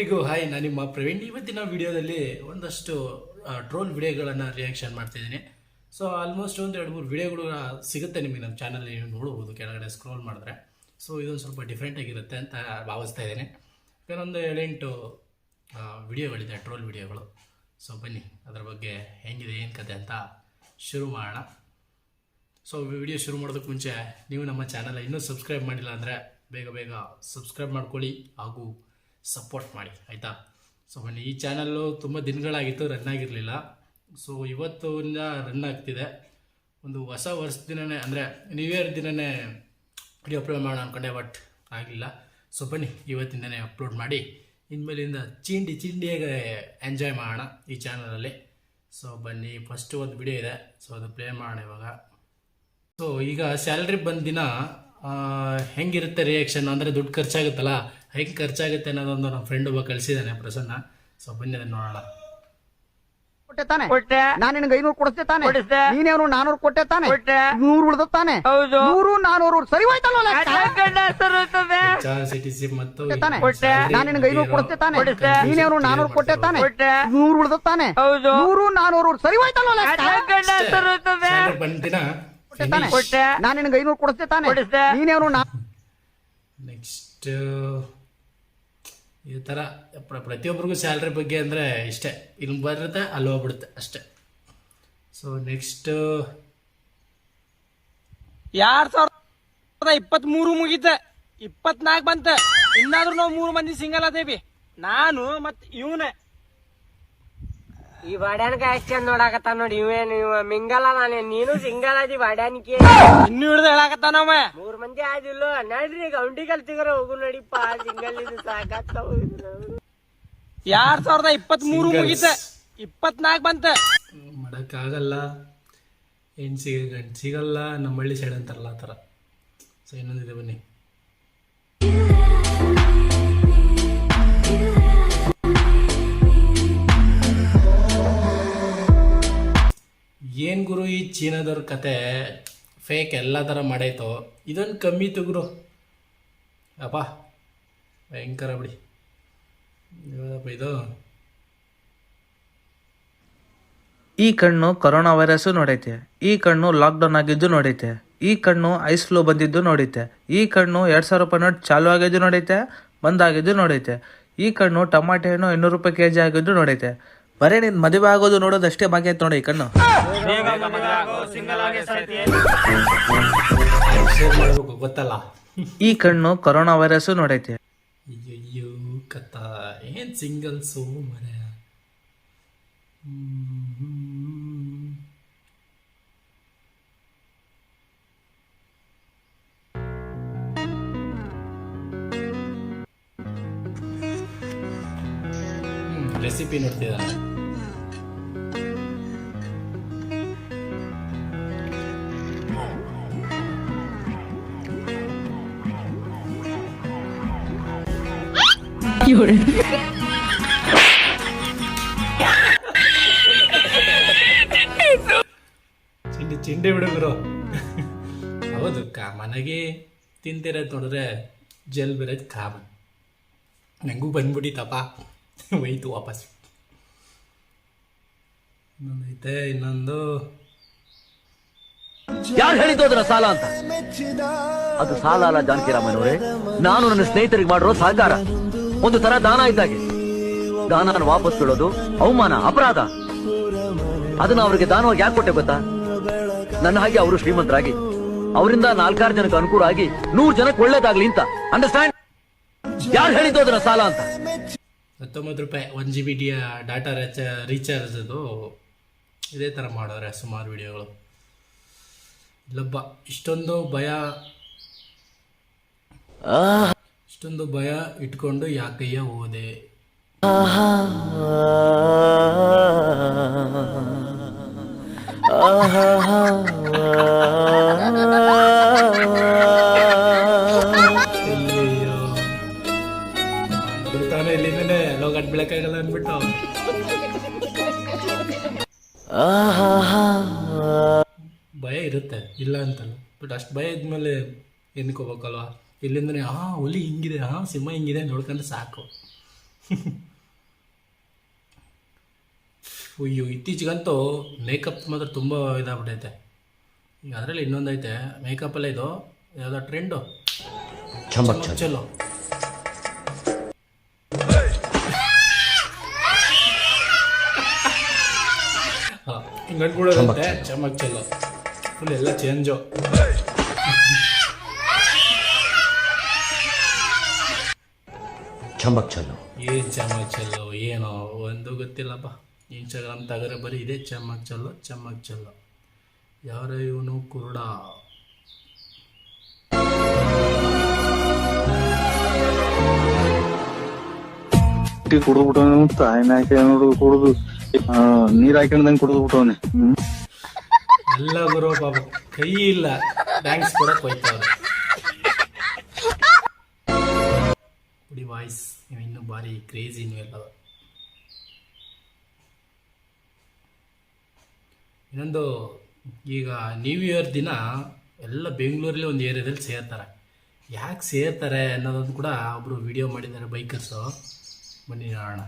ಎಲ್ರಿಗೂ ಹಾಯ್ ನಾನು ನಿಮ್ಮ ಪ್ರವೀಣ್. ಇವತ್ತಿನ ವಿಡಿಯೋದಲ್ಲಿ ಒಂದಷ್ಟು ಡ್ರೋನ್ ವಿಡಿಯೋಗಳನ್ನು ರಿಯಾಕ್ಷನ್ ಮಾಡ್ತಿದ್ದೀನಿ ಸೊ ಆಲ್ಮೋಸ್ಟ್ ಒಂದು ಎರಡು ಮೂರು ವಿಡಿಯೋಗಳು ಸಿಗುತ್ತೆ ನಿಮಗೆ ನಮ್ಮ ಚಾನಲ್ ನೀವು ನೋಡ್ಬೋದು, ಕೆಳಗಡೆ ಸ್ಕ್ರೋಲ್ ಮಾಡಿದ್ರೆ. ಸೊ ಇದೊಂದು ಸ್ವಲ್ಪ ಡಿಫ್ರೆಂಟ್ ಆಗಿರುತ್ತೆ ಅಂತ ಭಾವಿಸ್ತಾ ಇದ್ದೀನಿ. ಕೆಲವೊಂದು ಏಳೆಂಟು ವಿಡಿಯೋಗಳಿದೆ ಟ್ರೋಲ್ ವಿಡಿಯೋಗಳು. ಸೊ ಬನ್ನಿ, ಅದರ ಬಗ್ಗೆ ಹೆಂಗಿದೆ, ಏನು ಕತೆ ಅಂತ ಶುರು ಮಾಡೋಣ. ಸೊ ವಿಡಿಯೋ ಶುರು ಮಾಡೋದಕ್ಕೆ ಮುಂಚೆ ನೀವು ನಮ್ಮ ಚಾನಲ್ ಇನ್ನೂ ಸಬ್ಸ್ಕ್ರೈಬ್ ಮಾಡಿಲ್ಲ ಅಂದರೆ ಬೇಗ ಬೇಗ ಸಬ್ಸ್ಕ್ರೈಬ್ ಮಾಡ್ಕೊಳ್ಳಿ. ಹಾಗೂ ಸಪೋರ್ಟ್ ಮಾಡಿ, ಆಯಿತಾ? ಸೊ ಬನ್ನಿ ಈ ಚಾನಲ್ಲು ತುಂಬ ದಿನಗಳಾಗಿತ್ತು ರನ್ ಆಗಿರಲಿಲ್ಲ. ಸೊ ಇವತ್ತಿಂದ ರನ್ ಆಗ್ತಿದೆ. ಒಂದು ಹೊಸ ವರ್ಷ ದಿನವೇ ಅಂದರೆ ನ್ಯೂ ಇಯರ್ ದಿನವೇ ವಿಡಿಯೋ ಅಪ್ಲೋಡ್ ಮಾಡೋಣ ಅಂದ್ಕೊಂಡೆ ಬಟ್ ಆಗಲಿಲ್ಲ ಸೊ ಬನ್ನಿ, ಇವತ್ತಿಂದನೇ ಅಪ್ಲೋಡ್ ಮಾಡಿ. ಇನ್ಮೇಲಿಂದ ಚಿಂಡಿ ಚಿಂಡಿಯಾಗೆ ಎಂಜಾಯ್ ಮಾಡೋಣ ಈ ಚಾನಲಲ್ಲಿ ಸೊ ಬನ್ನಿ ಫಸ್ಟ್ ಒಂದು ವಿಡಿಯೋ ಇದೆ. ಸೊ ಅದು ಪ್ಲೇ ಮಾಡೋಣ ಇವಾಗ. ಸೊ ಈಗ ಸ್ಯಾಲ್ರಿ ಬಂದ ದಿನ ಹೆಂಗಿರುತ್ತೆ ರಿಯಾಕ್ಷನ್ ಅಂದರೆ ದುಡ್ಡು ಖರ್ಚಾಗುತ್ತಲ್ಲ? ಹೆಂಗೆ ಖರ್ಚಾಗುತ್ತೆ ಅನ್ನೋದೊಂದು ನಮ್ಮ ಫ್ರೆಂಡ್ ಒಬ್ಬ ಕಳಿಸಿದ್ದಾನೆ ಪ್ರಸನ್ನ. ಸೊ ಬನ್ನಿ ಅದನ್ನು ನೋಡೋಣ. ಕೊಟ್ಟೆ ತಾನೆ. ಕೊಟ್ಟೆ. ನಾನು ನಿನಗೆ ಐನೂರು ಕೊಡಿಸ್ತೆ ತಾನೆ. ನೀನೇನು ನಾನೂರು ಕೊಟ್ಟೆ ತಾನೆ. ಕೊಟ್ಟೆ. ನೂರು ಉಳ್ದ ತಾನೆ. ಹೌದು. ನೂರು ನಾನೂರು ಸರಿ ಕೊಟ್ಟೆ ತಾನೆ. ಕೊಟ್ಟೆ. ನಾನು ನಿನಗೆ ಐನೂರು ತಾನೆ. ನೀನೇನು ನಾನೂರು ಕೊಟ್ಟೆ ತಾನೆ. ಕೊಟ್ಟೆ. ನೂರು ಉಳ್ದ ತಾನೆ. ಹೌದು. ನೂರು ನಾನೂರು ಸರಿ ಲೆಕ್ಕ? ಕೊಟ್ಟೆ ತಾನೆ. ಕೊಟ್ಟೆ. ನಾನು ನಿನಗೆ ಐನೂರು ಕೊಡಿಸ್ತೆ ತಾನೆ. ಕೊಡಿಸ್ದೆ. ನೀನೇನು ನಾ ನೆಕ್ಸ್ಟ್ ಈ ಥರ ಪ್ರ- ಪ್ರತಿಯೊಬ್ಬರಿಗೂ ಸ್ಯಾಲ್ರಿ ಬಗ್ಗೆ ಅಂದ್ರೆ ಇಷ್ಟೇ. ಇಲ್ಲಿ ಬರುತ್ತೆ ಅಲ್ಲಿ ಹೋಗ್ಬಿಡುತ್ತೆ ಅಷ್ಟೇ. ಸೊ ನೆಕ್ಸ್ಟ್ ಎರಡ್ ಸಾವಿರದ ಇಪ್ಪತ್ತ್ ಮೂರು ಮುಗಿತೆ. ಇಪ್ಪತ್ನಾಲ್ಕು ಬಂತ. ಇನ್ನಾದ್ರೂ ನಾವು ಮೂರು ಮಂದಿ ಸಿಂಗಲ್ ಅದೇವಿ ನಾನು ಮತ್ತೆ ಇವನೇ. ಈ ಬಾಡ್ಯಾನ್ಕ ಎಷ್ಟು ಚಂದ ನೋಡಾಕತ್ತ ನೋಡಿ ಇವೇನು ಇವ ಮಿಂಗಲ್ ನಾನೇ ನೀನು ಸಿಂಗಲ್ ಅದಿ ಬಾಡ್ಯಾನಿಕೆ ಇನ್ನು ಹಿಡ್ದು ನಮ್ಮ ಮೂರ್ ಮಂದಿ ಆದಿಲ್ಲ ನಡ್ರಿ ಗೌಂಡಿ ಕಲ್ತಿಗರ ಹೋಗು ನಡಿಪ್ಪ ಸಿಂಗಲ್ ಇದು ಸಾಕತ್ತ ಎರಡ್ ಸಾವಿರದ ಇಪ್ಪತ್ತ್ ಮೂರು ಮುಗಿತ ಇಪ್ಪತ್ನಾಲ್ಕು ಬಂತ. ಆಗಲ್ಲ ಏನ್ ಸಿಗ ಗಂಡು ಸಿಗಲ್ಲ ನಮ್ಮ ಹಳ್ಳಿ ಸೈಡ್ ಅಂತಾರಲ್ಲ ಆ ಥರ. ಸೊ ಇನ್ನೊಂದಿದೆ ಬನ್ನಿ. ಏನು ಗುರು ಈ ಚೀನಾದವ್ರ ಕತೆ? ಫೇಕ್ ಎಲ್ಲ ಥರ ಮಾಡೈತೋ? ಇದೊಂದು ಕಮ್ಮಿ ತುಗುರು ಅಪ್ಪ, ಭಯಂಕರ ಬಿಡಿ. ಇದು? ಈ ಕಣ್ಣು ಕೊರೋನಾ ವೈರಸ್ಸು ನೋಡೈತೆ. ಈ ಕಣ್ಣು ಲಾಕ್ಡೌನ್ ಆಗಿದ್ದು ನೋಡೈತೆ. ಈ ಕಣ್ಣು ಐಸ್ ಫ್ಲೂ ಬಂದಿದ್ದು ನೋಡೈತೆ. ಈ ಕಣ್ಣು ಎರಡು ಸಾವಿರ ರೂಪಾಯಿ ನೋಟ್ ಚಾಲು ಆಗಿದ್ದು ನೋಡೈತೆ ಬಂದಾಗಿದ್ದು ನೋಡೈತೆ. ಈ ಕಣ್ಣು ಟಮಾಟೆ ಹಣ್ಣು ಇನ್ನೂರು ರೂಪಾಯಿ ಕೆ ಜಿ ಆಗಿದ್ದು ನೋಡೈತೆ. ಬರೀ, ನಿನ್ ಮದುವೆ ಆಗೋದು ನೋಡೋದಷ್ಟೇ ಬಾಕಿ ಐತೆ ನೋಡಿ ಕಣ್ಣು. ಗೊತ್ತಲ್ಲ ಈ ಕಣ್ಣು ಕೊರೋನಾ ವೈರಸ್ ನೋಡೈತೆ. ಅಯ್ಯೋ ಏನ್ ಸಿಂಗಲ್ಸು ರೆಸಿಪಿ ನೋಡ್ತಿದ್ದಾನೆ ಚಿಂಡಿ ತಿಂಡಿ ಬಿಡುಗರು ಹೌದು ಕಾಮನಾಗಿ ಮನೆಗೆ ತಿಂತಿರೋದು ನೋಡಿದ್ರೆ ಜಲ್ ಬಿರೋದು ಕಾಮನ್ ನಂಗೂ ಬಂದ್ಬಿಟ್ಟಿತ್ತಪ್ಪ. ಹೋಯ್ತು ವಾಪಸ್. ಇನ್ನೊಂದೈತೆ ಇನ್ನೊಂದು. ಯಾರು ಹೇಳಿದ್ದು ಅದರ ಸಾಲ ಅಂತ? ಅದು ಸಾಲ ಅಲ್ಲ ಜಾನಕಿರಾಮನವರೇ ನಾನು ನನ್ನ ಸ್ನೇಹಿತರಿಗೆ ಮಾಡಿರೋ ಸಹಕಾರ. ಒಂದು ತರ ದಾನ ಇದ್ದಾಗೆ. ದಾನ ವಾಪಸ್ ಬಿಡೋದು ಅವಮಾನ ಅಪರಾಧ. ಅದನ್ನ ಅವರಿಗೆ ದಾನವಾಗಿ ಯಾಕೆ ಕೊಟ್ಟೆ ಗೊತ್ತಾ? ನನ್ನ ಹಾಗೆ ಅವರು ಶ್ರೀಮಂತರಾಗಿ ಅವರಿಂದ ನಾಲ್ಕಾರು ಜನಕ್ಕೆ ಅನುಕೂಲ ಆಗಿ ನೂರು ಜನಕ್ಕೆ ಒಳ್ಳೇದಾಗ್ಲಿ ಅಂತ. ಅಂಡರ್ಸ್ಟ್ಯಾಂಡ್ ಯಾರು ಹೇಳಿದ್ದು ಅದರ ಸಾಲ ಅಂತ? ಹತ್ತೊಂಬತ್ತು ರೂಪಾಯಿ ಒನ್ ಜಿ ಬಿ ಡಿಯ ಡಾಟಾ ರೀಚ ರೀಚಾರ್ಜ್ ಅದು. ಇದೇ ಥರ ಮಾಡೋರೆ ಸುಮಾರು ವಿಡಿಯೋಗಳು ಇಲ್ಲಪ್ಪ ಇಷ್ಟೊಂದು ಭಯ. ಇಷ್ಟೊಂದು ಭಯ ಇಟ್ಕೊಂಡು ಯಾಕಯ್ಯ ಹೋದೆ? ಬಿಡ್ತಾನೆ ಇಲ್ಲಿಂದನೇ ಲೋಗಟ್ ಬೀಳಕ್ಕಾಗಲ್ಲ ಅಂದ್ಬಿಟ್ಟು. ಭಯ ಇರುತ್ತೆ ಇಲ್ಲ ಅಂತಲ್ಲ. ಬಟ್ ಅಷ್ಟು ಭಯ ಇದ್ಮೇಲೆ ಎನ್ಕೋಬೇಕಲ್ವ ಇಲ್ಲಿಂದನೇ ಆ ಹುಲಿ ಹಿಂಗಿದೆ ಹಾಂ ಸಿಂಹ ಹಿಂಗಿದೆ ನೋಡ್ಕೊಂಡು ಸಾಕು. ಅಯ್ಯೋ ಇತ್ತೀಚೆಗಂತೂ ಮೇಕಪ್ ಮಾತ್ರ ತುಂಬ ಇದಾಗ್ಬಿಟ್ಟೈತೆ. ಈಗ ಅದರಲ್ಲಿ ಇನ್ನೊಂದು ಐತೆ ಮೇಕಪ್ಪಲ್ಲೇ ಇದು ಯಾವುದೋ ಟ್ರೆಂಡು ಚಮಕ್ ಚಲೋ. ಹಿಂಗೆ ಅನ್ಕೊಳ್ಳೋದಂತೆ ಚಮಕ್ ಚಲೋ. ಫುಲ್ ಎಲ್ಲ ಚೇಂಜು ಚಮಕ್ ಚಲೋ ಏನು ಚಮಕ್ ಚಲೋ ಏನೋ ಒಂದು ಗೊತ್ತಿಲ್ಲಪ್ಪ. ಇನ್ಸ್ಟಾಗ್ರಾಮ್ ತಗರೆ ಬರೀ ಇದೆ ಚಮಕ್ ಚಲ್ಲೋ ಚಮಕ್ ಚಲ್ಲೋ ಯಾರ ಇವನು ಕುರುಡ. ಕುಡಿದು ಬಿಟ್ಟವನು ತಾಯಿನ ಹಾಕಿ ನೋಡು ಕುಡಿದು ನೀರ್ ಹಾಕೊಂಡಂಗ್ ಕುಡಿದು ಬಿಟ್ಟವನೆ ಎಲ್ಲ ಗುರು ಪಾಪ ಕೈ ಇಲ್ಲ. ಥ್ಯಾಂಕ್ಸ್ ಕೊಡಕ್ ಹೋಯ್ತವ್ರೆ. ಕುಡಿ ವಾಯ್ಸ್ ಇನ್ನೂ ಭಾರಿ ಕ್ರೇಜಿ ಎಲ್ಲ ಇನ್ನೊಂದು, ಈಗ ನ್ಯೂ ಇಯರ್ ದಿನ ಎಲ್ಲ ಬೆಂಗಳೂರಲ್ಲಿ ಒಂದು ಏರಿಯಾದಲ್ಲಿ ಸೇರ್ತಾರೆ. ಯಾಕೆ ಸೇರ್ತಾರೆ ಅನ್ನೋದನ್ನು ಕೂಡ ಒಬ್ಬರು ವಿಡಿಯೋ ಮಾಡಿದ್ದಾರೆ ಬೈಕರ್ಸು ಬನ್ನಿ ನೋಡೋಣ.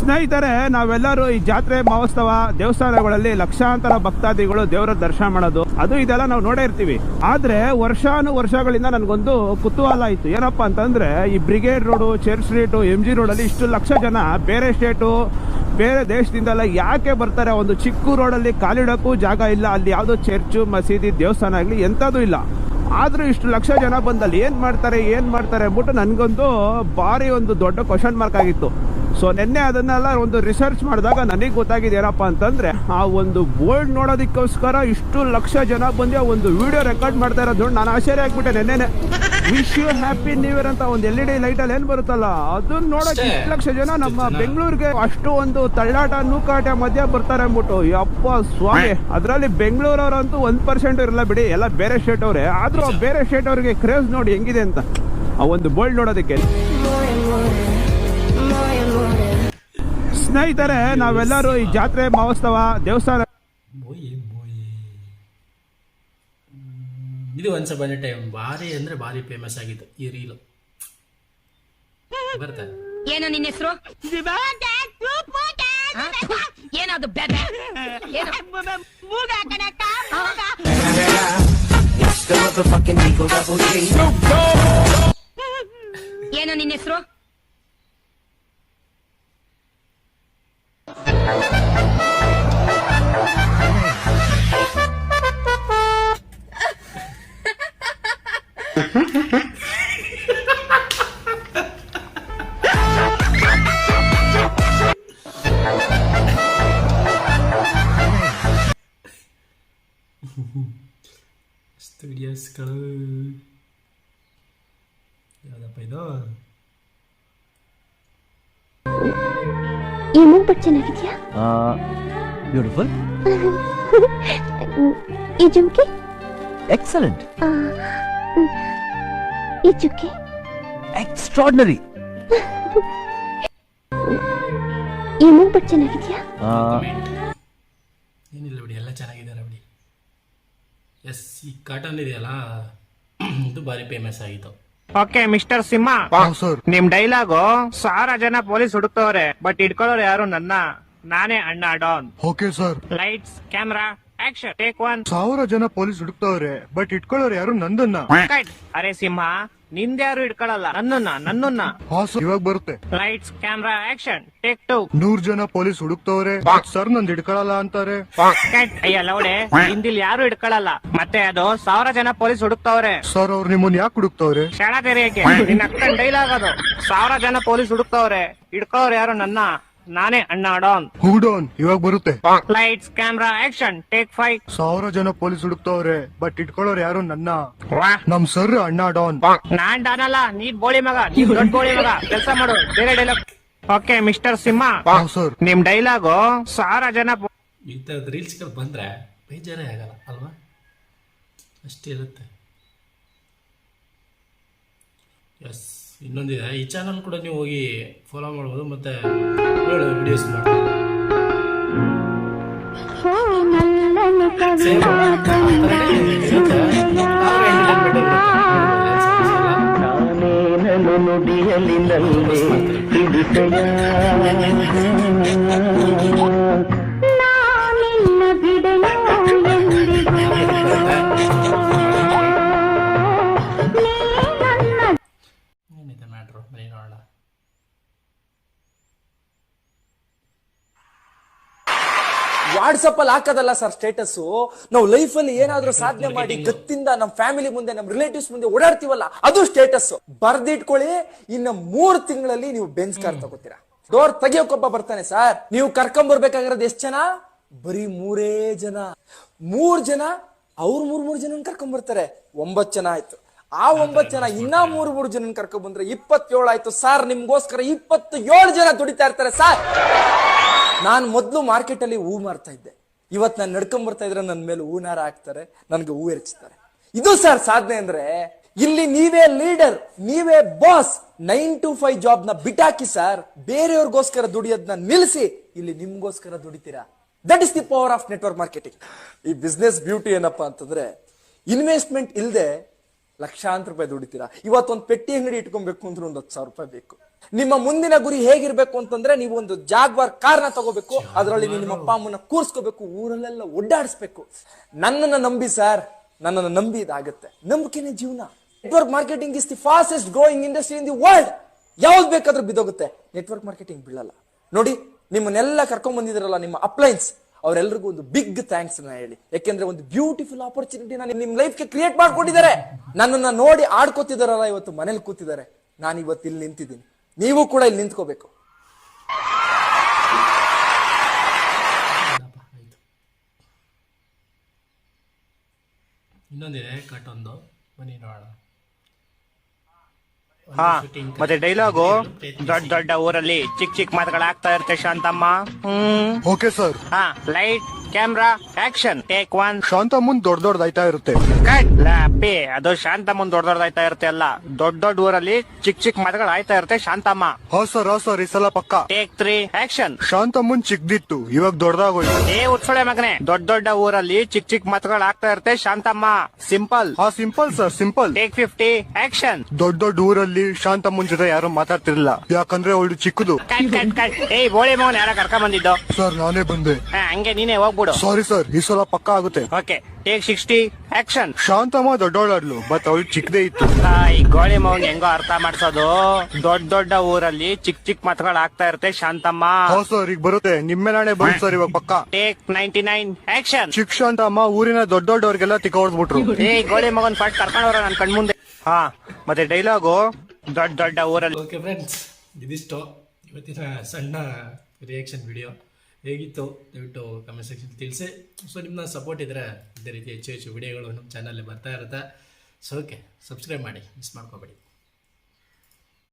ಸ್ನೇಹಿತರೆ, ನಾವೆಲ್ಲರೂ ಈ ಜಾತ್ರೆ ಮಹೋತ್ಸವ ದೇವಸ್ಥಾನಗಳಲ್ಲಿ ಲಕ್ಷಾಂತರ ಭಕ್ತಾದಿಗಳು ದೇವರ ದರ್ಶನ ಮಾಡೋದು. ಅದು ಇದೆಲ್ಲ ನಾವು ನೋಡೇ ಇರ್ತೀವಿ. ಆದ್ರೆ ವರ್ಷಾನು ವರ್ಷಗಳಿಂದ ನನಗೊಂದು ಕುತೂಹಲ ಆಯ್ತು ಏನಪ್ಪಾ ಅಂತಂದ್ರೆ, ಈ Brigade Road, Church Street, M G ರೋಡಲ್ಲಿ ಇಷ್ಟು ಲಕ್ಷ ಜನ ಬೇರೆ ಸ್ಟೇಟು, ಬೇರೆ ದೇಶದಿಂದೆಲ್ಲ ಯಾಕೆ ಬರ್ತಾರೆ? ಒಂದು ಚಿಕ್ಕ ರೋಡಲ್ಲಿ ಕಾಲಿಡೋಕ್ಕೂ ಜಾಗ ಇಲ್ಲ. ಅಲ್ಲಿ ಯಾವುದೋ ಚರ್ಚು, ಮಸೀದಿ, ದೇವಸ್ಥಾನ ಆಗಲಿ ಎಂಥದ್ದು ಇಲ್ಲ. ಆದರೂ ಇಷ್ಟು ಲಕ್ಷ ಜನ ಬಂದಲ್ಲಿ ಏನು ಮಾಡ್ತಾರೆ ಏನು ಮಾಡ್ತಾರೆ ಅಂದ್ಬಿಟ್ಟು ನನಗೊಂದು ಭಾರಿ ಒಂದು ದೊಡ್ಡ ಕ್ವಶನ್ ಮಾರ್ಕ್ ಆಗಿತ್ತು. ಸೊ ನಿನ್ನೆ ಅದನ್ನೆಲ್ಲ ಒಂದು ರಿಸರ್ಚ್ ಮಾಡಿದಾಗ ನನಗೆ ಗೊತ್ತಾಗಿದೆ ಏನಪ್ಪ ಅಂತಂದ್ರೆ ಆ ಒಂದು ಬೋರ್ಡ್ ನೋಡೋದಕ್ಕೋಸ್ಕರ ಇಷ್ಟು ಲಕ್ಷ ಜನ ಬಂದು ಆ ಒಂದು ವಿಡಿಯೋ ರೆಕಾರ್ಡ್ ಮಾಡ್ತಾ ಇರೋದು ನೋಡಿ ನಾನು ಆಶ್ಚರ್ಯ ಆಗ್ಬಿಟ್ಟೆ ನೆನ್ನೆನೆ. Wish you happy new year ಅಂತ ಒಂದು ಎಲ್ ಇ ಡಿ ಲೈಟ್ ಅಲ್ಲಿ ಏನ್ ಬರುತ್ತಲ್ಲ? ಅದನ್ನ ನೋಡಕ್ಕೆ ಇಷ್ಟು ಲಕ್ಷ ಜನ ನಮ್ಮ ಬೆಂಗಳೂರಿಗೆ ಅಷ್ಟು ಒಂದು ತಳ್ಳಾಟ ನೂಕಾಟ ಮಧ್ಯ ಬರ್ತಾರೆ ಅಂದ್ಬಿಟ್ಟು. ಯಪ್ಪ ಸ್ವಾಮಿ ಅದರಲ್ಲಿ ಬೆಂಗಳೂರವರಂತೂ ಒಂದ್ ಪರ್ಸೆಂಟ್ ಇರಲ್ಲ ಬಿಡಿ. ಎಲ್ಲ ಬೇರೆ ಸ್ಟೇಟ್ ಅವರೇ. ಆದ್ರೂ ಆ ಬೇರೆ ಸ್ಟೇಟ್ ಅವ್ರಿಗೆ ಕ್ರೇಜ್ ನೋಡಿ ಹೆಂಗಿದೆ ಅಂತ. ಆ ಒಂದು ಬೋಲ್ಡ್ ನೋಡೋದಕ್ಕೆ. ಸ್ನೇಹಿತರೆ ನಾವೆಲ್ಲರೂ ಈ ಜಾತ್ರೆ ಮಹೋತ್ಸವ ದೇವಸ್ಥಾನ ಇದು ಒನ್ಸ್ ಟೈಮ್ ಭಾರಿ ಅಂದ್ರೆ ಭಾರಿ ಫೇಮಸ್ ಆಗಿತ್ತು. ಈ ರೀಲು ಬರ್ತಾ ಏನು ನಿನ್ನ ಹೆಸರು? ಏನದು ಬೆದೆ ಏನು? ಏನು ನಿನ್ನ ಹೆಸರು? ಸ್ಟುಡಿಯೋಸ್ಗಳು ಯಾವುದಪ್ಪ ಇದು ಈ ಮೂಗ್ಬಟ್ ಚೆನ್ನಾಗಿದ್ಯಾ ಬ್ಯೂಟಿಫುಲ್ ಈ ಜುಮ್ಕಿ? ಎಕ್ಸಲೆಂಟ್. ಈ ಚುಕ್ಕಿ ಎಕ್ಸ್ಟ್ರಾರ್ಡಿನರಿ ಈ ಮೂಗ್ಬಟ್ ಚೆನ್ನಾಗಿದ್ಯಾ ಏನಿಲ್ಲ ಬಿಡಿ ಎಲ್ಲ ಚೆನ್ನಾಗಿದ್ದಾರೆ ಬಿಡಿ. ಎಸ್ ಈ ಕಾಟನ್ ಇದೆಯಲ್ಲ ಇದು ಭಾರಿ ಫೇಮಸ್ ಆಗಿತ್ತು. ಓಕೆ ಮಿಸ್ಟರ್ ಸಿಂಹ ನಿಮ್ ಡೈಲಾಗು ಸಾವಿರ ಜನ ಪೊಲೀಸ್ ಹುಡುಕ್ತವ್ರೆ ಬಟ್ ಇಟ್ಕೊಳ್ಳೋರು ಯಾರು? ನನ್ನ ನಾನೇ ಅಣ್ಣ don. Okay sir lights camera action take one ಸಾವಿರ ಜನ ಪೊಲೀಸ್ ಹುಡುಕ್ತವ್ರೆ ಬಟ್ ಇಟ್ಕೊಳ್ಳೋರು ಯಾರು? ನಂದನ್ನ. ಅರೆ ಸಿಂಹ ನಿಂದ್ಯಾರು ಹಿಡ್ಕೊಳಲ್ಲ. ನನ್ನನ್ನ ನನ್ನನ್ನ. ಇವಾಗ ಬರುತ್ತೆ. Lights camera action take two ನೂರ್ ಜನ ಪೊಲೀಸ್ ಹುಡುಕ್ತವ್ರೆ. ಸರ್ ನಂದ್ ಹಿಡ್ಕೊಳಲ್ಲ ಅಂತಾರೆ. ಅಯ್ಯ ಲೌಡೆ ಹಿಂದಿಲ್ ಯಾರು ಹಿಡ್ಕೊಳಲ್ಲ. ಮತ್ತೆ ಅದು ಸಾವಿರ ಜನ ಪೊಲೀಸ್ ಹುಡುಕ್ತವ್ರೆ. ಸರ್ ಅವ್ರು ನಿಮ್ಮನ್ ಯಾಕೆ ಹುಡುಕ್ತವ್ರೆ? ಕ್ಷಣ ತೆರೆಯಕ್ಕೆ ನಿನ್ನ ಅಕ್ಕನ್ ಡೈಲಾಗ್ ಅದು. ಸಾವಿರ ಜನ ಪೊಲೀಸ್ ಹುಡುಕ್ತವ್ರೆ. ಇಟ್ಕೊಳ್ಳೋರು ಯಾರು ನನ್ನ? ನಾನೇ ಅಣ್ಣ ಡಾನ್ ಹೂಡೋನ್ ಇವಾಗ ಬರುತ್ತೆ. Lights camera action take five ಸಾವಿರ ಜನ ಪೊಲೀಸ್ ಹುಡುಕ್ತವ್ರೆ ಬಟ್ ಇಟ್ಕೊಳ್ಳೋರು ಯಾರು ನನ್ನ? ನಮ್ ಸರ್ ಅಣ್ಣ ಡಾನ್ ನಾನ್ ಡಾನ್ ಅಲ್ಲ ನೀನ್ ಬೋಳಿ ಮಗ ನೀನ್ ದೊಡ್ಡ ಬೋಳಿ ಮಗ. ಕೆಲಸ ಮಾಡು ಬೇರೆ dialogue okay mister Simha. Sir. ನಿಮ್ ಡೈಲಾಗ್ ಸಾವಿರ ಜನ ಇಂಥದ್ ರೀಲ್ಸ್ ರೀಲ್ಸ್ಗಳು ಬಂದ್ರೆ ಬೇಜಾರೇ ಆಗಲ್ಲ ಅಲ್ವಾ? ಅಷ್ಟಿರುತ್ತೆ ಎಸ್ ಇನ್ನೊಂದಿದೆ ಈ ಚಾನಲ್ ಕೂಡ ನೀವು ಹೋಗಿ ಫಾಲೋ ಮಾಡ್ಬೋದು ಮತ್ತು ವಿಡಿಯೋಸ್ ಮಾಡ್ಬೋದು. ವಾಟ್ಸಪ್ ಅಲ್ಲಿ ಹಾಕೋದಲ್ಲ ಸರ್ ಸ್ಟೇಟಸ್ ನಾವು ಲೈಫ್ ಅಲ್ಲಿ ಏನಾದ್ರೂ ಸಾಧನೆ ಮಾಡಿ ಗತ್ತಿಂದ ನಮ್ಮ ಫ್ಯಾಮಿಲಿ ಮುಂದೆ ನಮ್ಮ ರಿಲೇಟಿವ್ಸ್ ಮುಂದೆ ಓಡಾಡ್ತೀವಲ್ಲ ಅದು ಸ್ಟೇಟಸ್ ಬರ್ದಿಟ್ಕೊಳ್ಳಿ ಇನ್ನ ಮೂರ್ ತಿಂಗಳಲ್ಲಿ ನೀವು ಬೆಂಚ್ ಕಾರ್ ತಗೋತೀರಾ. ಡೋರ್ ತೆಗಿಯೋಕೊಬ್ಬ ಬರ್ತಾನೆ ಸರ್ ನೀವು ಕರ್ಕೊಂಡ್ ಬರ್ಬೇಕಾಗಿರೋದು ಎಷ್ಟ್ ಜನ? ಬರೀ ಮೂರೇ ಜನ. ಮೂರ್ ಜನ ಅವ್ರ ಮೂರ್ ಮೂರ್ ಜನ ಕರ್ಕೊಂಡ್ ಬರ್ತಾರೆ ಒಂಬತ್ ಜನ ಆಯ್ತು. ಆ ಒಂಬತ್ ಜನ ಇನ್ನ ಮೂರ್ ಮೂರ್ ಜನ ಕರ್ಕೊಂಡ್ ಬಂದ್ರೆ ಇಪ್ಪತ್ತೇಳು ಆಯ್ತು. ಸರ್ ನಿಮ್ಗೋಸ್ಕರ ಇಪ್ಪತ್ತೇಳು ಏಳು ಜನ ದುಡಿತಾ ಇರ್ತಾರೆ ಸರ್ ನಾನು ಮೊದಲು ಮಾರ್ಕೆಟ್ ಅಲ್ಲಿ ಹೂ ಮಾರ್ತಾ ಇದ್ದೆ. ಇವತ್ ನಾನು ನಡ್ಕೊಂಡ್ ಬರ್ತಾ ಇದ್ರೆ ನನ್ನ ಮೇಲೆ ಹೂನಾರ ಹಾಕ್ತಾರೆ, ನನ್ಗೆ ಹೂ ಎರಚ್ತಾರೆ. ಇದು ಸರ್ ಸಾಧನೆ ಅಂದ್ರೆ, ಇಲ್ಲಿ ನೀವೇ ಲೀಡರ್ ನೀವೇ ಬಾಸ್ ನೈನ್ ಟು ಫೈವ್ ಜಾಬ್ನ ಬಿಟಾಕಿ ಸರ್ ಬೇರೆಯವ್ರಿಗೋಸ್ಕರ ದುಡಿಯೋದನ್ನ ನಿಲ್ಲಿಸಿ ಇಲ್ಲಿ ನಿಮ್ಗೋಸ್ಕರ ದುಡಿತೀರಾ? That is the power of network marketing ಈ ಬಿಸ್ನೆಸ್ ಬ್ಯೂಟಿ ಏನಪ್ಪಾ ಅಂತಂದ್ರೆ ಇನ್ವೆಸ್ಟ್ಮೆಂಟ್ ಇಲ್ಲದೆ ಲಕ್ಷಾಂತರ ರೂಪಾಯಿ ದುಡಿತೀರಾ? ಇವತ್ತೊಂದು ಪೆಟ್ಟಿ ಅಂಗಡಿ ಇಟ್ಕೊಬೇಕು ಅಂದ್ರೆ ಒಂದು ಹತ್ತು ಸಾವಿರ ರೂಪಾಯಿ ಬೇಕು. ನಿಮ್ಮ ಮುಂದಿನ ಗುರಿ ಹೇಗಿರ್ಬೇಕು ಅಂತಂದ್ರೆ ನೀವು ಒಂದು ಜಾಗ್ವಾರ್ ಕಾರ್ನ ತಗೋಬೇಕು. ಅದರಲ್ಲಿ ನಿಮ್ಮ ಅಪ್ಪ ಅಮ್ಮನ ಕೂರ್ಸ್ಕೋಬೇಕು, ಊರಲ್ಲೆಲ್ಲ ಒಡ್ಡಾಡಿಸ್ಬೇಕು. ನನ್ನನ್ನ ನಂಬಿ ಸರ್, ನನ್ನನ್ನು ನಂಬಿ ಇದಾಗುತ್ತೆ. ನಂಬಿಕೆನೇ ಜೀವನ. Network marketing is the fastest growing industry in the world ಯಾವ್ದು ಬೇಕಾದ್ರೂ ಬಿದ್ದೋಗುತ್ತೆ. ನೆಟ್ವರ್ಕ್ ಮಾರ್ಕೆಟಿಂಗ್ ಬೀಳಲ್ಲ ನೋಡಿ, ನಿಮ್ಮನ್ನೆಲ್ಲ ಕರ್ಕೊಂಡ್ ಬಂದಿದ್ರಲ್ಲ ನಿಮ್ಮ ಅಪ್ಲೈನ್ಸ್ ಅವರೆಲ್ಲರಿಗೂ ಒಂದು ಬಿಗ್ ಥ್ಯಾಂಕ್ಸ್ನ ಹೇಳಿ. ಯಾಕೆಂದ್ರೆ ಒಂದು ಬ್ಯೂಟಿಫುಲ್ ಆಪರ್ಚುನಿಟಿ ನಿಮ್ ಲೈಫ್ಗೆ ಕ್ರಿಯೇಟ್ ಮಾಡ್ಕೊಂಡಿದ್ದಾರೆ. ನನ್ನನ್ನ ನೋಡಿ ಆಡ್ಕೋತಿದಾರಲ್ಲ ಇವತ್ತು ಮನೇಲಿ ಕೂತಿದ್ದಾರೆ. ನಾನು ಇವತ್ತು ಇಲ್ಲಿ ನಿಂತಿದ್ದೀನಿ. ನೀವು ಕೂಡ ಇಲ್ಲಿ ನಿಂತ್ಕೋಬೇಕು. ಇನ್ನೊಂದಿದೆ ಕಟ್ ಒಂದು. ಬನ್ನಿ ನೋಡೋಣ. ಹಾ ಮತ್ತೆ ಡೈಲಾಗು ದೊಡ್ಡ ದೊಡ್ಡ ಊರಲ್ಲಿ ಚಿಕ್ ಚಿಕ್ಕ ಮಾತುಗಳಾಗ್ತಾ ಇರುತ್ತೆ ಶಾಂತಮ್ಮ. ಹ್ಮ್. ಓಕೆ ಸರ್ ಹಾ light camera action take one Shanta ಮುಂದ್ ದೊಡ್ಡ ದೊಡ್ಡದಾಯ್ತಾ ಇರುತ್ತೆ. ಪೇ ಅದು ಮುಂದ್ ದೊಡ್ಡ ದೊಡ್ಡದಾಯ್ತಾ ಇರುತ್ತೆ ಅಲ್ಲ. ದೊಡ್ಡ ದೊಡ್ಡ ಊರಲ್ಲಿ ಚಿಕ್ ಚಿಕ್ ಮಾತುಗಳು ಆಯ್ತಾ ಇರುತ್ತೆ ಶಾಂತಮ್ಮ. ಹಾ ಸರ್ ಹಾ ಸರ್ ಈ ಸಲ ಪಕ್ಕ. ಟೇಕ್ ತ್ರೀ ಆಕ್ಷನ್ ಶಾಂತ ಮುಂದ್ ಚಿಕ್ದಿತ್ತು ಇವಾಗ ದೊಡ್ಡದಾಗೋಯ್ತು ಏ ಉತ್ಸಳೆ ಮಗನೆ. ದೊಡ್ಡ ದೊಡ್ಡ ಊರಲ್ಲಿ ಚಿಕ್ ಚಿಕ್ ಮಾತುಗಳು ಆಗ್ತಾ ಇರುತ್ತೆ ಶಾಂತಮ್ಮ. ಸಿಂಪಲ್ ಹಾ simple sir simple take fifty action ದೊಡ್ಡ ದೊಡ್ಡ ಊರಲ್ಲಿ ಶಾಂತಮ್ಮನ್ ಜೊತೆ ಯಾರು ಮಾತಾಡ್ತಿರ್ಲಿಲ್ಲ. ಯಾಕಂದ್ರೆ ಅವಳು ಚಿಕ್ಕದು. ಕಟ್ ಕಟ್ ಕಟ್ ಏಯ್ ಬೋಳಿ ಮಗನ್ ಯಾರ ಕರ್ಕೊಂಡ್ ಬಂದಿದ್ದು. ಸರ್ ನಾನೇ ಬಂದೆ. ಹಂಗೆ ನೀನೇ ಹೋಗ್ಬಿಡು ಸಾರಿ ಸರ್ ಈ ಸಲ ಪಕ್ಕ ಆಗುತ್ತೆ. Okay take sixty action Shantamma ದೊಡ್ಡವಳಾಡ್ಲು but ಅವಳು ಚಿಕ್ಕದೇ ಇತ್ತು. ಈ ಗೋಳಿ ಮೌನ್ ಹೆಂಗೋ ಅರ್ಥ ಮಾಡ್ಸೋದು. ದೊಡ್ಡ ದೊಡ್ಡ ಊರಲ್ಲಿ ಚಿಕ್ಕ ಚಿಕ್ಕ ಮಾತುಗಳು ಆಗ್ತಾ ಇರುತ್ತೆ ಶಾಂತಮ್ಮ. ಹೌದು ಸರ್ ಈಗ ಬರುತ್ತೆ. ನಿಮ್ಮ ನಾಳೆ ಬಂದ್ ಸರ್ ಇವಾಗ ಪಕ್ಕ. ಟೇಕ್ ನೈಂಟಿ ನೈನ್ ಆಕ್ಷನ್ ಚಿಕ್ಕ ಶಾಂತಮ್ಮ ಊರಿನ ದೊಡ್ಡ ದೊಡ್ಡವ್ರಿಗೆಲ್ಲ ತಿಕ್ಕ ಹೊಡ್ದ್ಬಿಟ್ರು ಏ ಗೋಳಿ ಮಗನ್ ಫಸ್ಟ್ ಕರ್ಕೊಂಡವ್ರ ನನ್ ಕಣ್ಮುಂದೆ ಹಾ ಮತ್ತೆ ಡೈಲಾಗು ದೊಡ್ಡ ದೊಡ್ಡ ಊರಲ್ಲಿ. ಓಕೆ ಫ್ರೆಂಡ್ಸ್ ಇದಿಷ್ಟು ಇವತ್ತಿನ ಸಣ್ಣ ರಿಯಾಕ್ಷನ್ ವಿಡಿಯೋ ಹೇಗಿತ್ತು ದಯವಿಟ್ಟು ಕಮೆಂಟ್ ಸೆಕ್ಷನ್ ತಿಳಿಸಿ. ಸೊ ನಿಮ್ಮನ್ನ ಸಪೋರ್ಟ್ ಇದ್ದರೆ ಇದೇ ರೀತಿ ಹೆಚ್ಚು ಹೆಚ್ಚು ವಿಡಿಯೋಗಳು ನಮ್ಮ ಚಾನಲಲ್ಲಿ ಬರ್ತಾ ಇರುತ್ತೆ. ಸೊ ಓಕೆ ಸಬ್ಸ್ಕ್ರೈಬ್ ಮಾಡಿ ಮಿಸ್ ಮಾಡ್ಕೋಬೇಡಿ.